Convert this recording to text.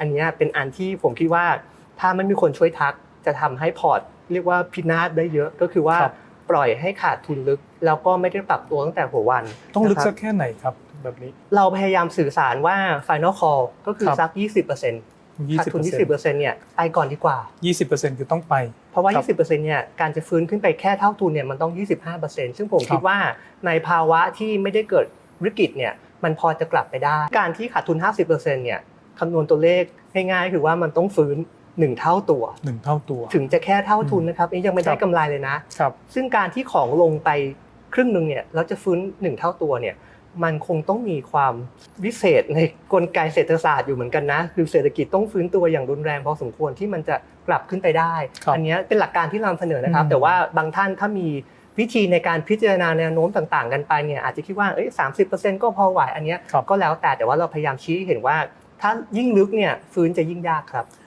อันเนี้ยเป็นอันที่ผมคิดว่าถ้าไม่มีคนช่วยทักจะทำให้พอร์ต เรียกว่าพินาศได้เยอะก็คือว่าครับปล่อยให้ขาดทุนลึก แล้วก็ไม่ได้ปรับตัวตั้งแต่หัววัน ต้องลึกนะคสัรับกแค่ไหนครับแบบนี้ เราพยายามสื่อสารว่า final call ก็คือครับสัก 20%ขาดทุน 20%เนี่ยไปก่อนดีกว่ายี่สิบเปอร์เซ็นต์คือต้องไป เพราะว่าครับ20%เนี่ยการจะฟื้นขึ้นไปแค่เท่าทุนเนี่ยมันต้อง 25%ซึ่งผมครับคิดว่าในภาวะที่ไม่ได้เกิดวิกฤตเนี่ยมันพอจะกลับไปได้ การที่ขาดทุน 50%เนี่ย คำนวณตัวเลขง่ายๆคือว่ามันต้องฟื้น1เท่าตัวหนึ่งเท่าตัว ถึงจะแค่เท่าทุนนะครับนี่ยังไม่ได้ครับกำไรเลยนะครับซึ่งการที่ของลงไปครึ่งหนึ่งเนี่ยแล้วจะฟื้น1เท่าตัวเนี่ยมันคงต้องมีความวิเศษในกลไกเศรษฐศาสตร์อยู่เหมือนกันนะ คือเศรษฐกิจต้องฟื้นตัวอย่างรุนแรงพอสมควรที่มันจะกลับขึ้นไปได้ครับอันเนี้ยเป็นหลักการที่เรานำเสนอนะครับอืมแต่ว่าบางท่านถ้ามีวิธีในการพิจารณาแนวโน้มต่าง ๆ กันไปเนี่ยอาจจะคิดว่าเอ้ยสามสิบเปอร์เซ็นต์ก็พอไหวอันเนี้ยครับก็แล้วแต่แต่ว่าเราพยายามชี้ให้เห็นว่า ถ้ายิ่งลึกเนี่ยฟื้นจะยิ่งยากครับ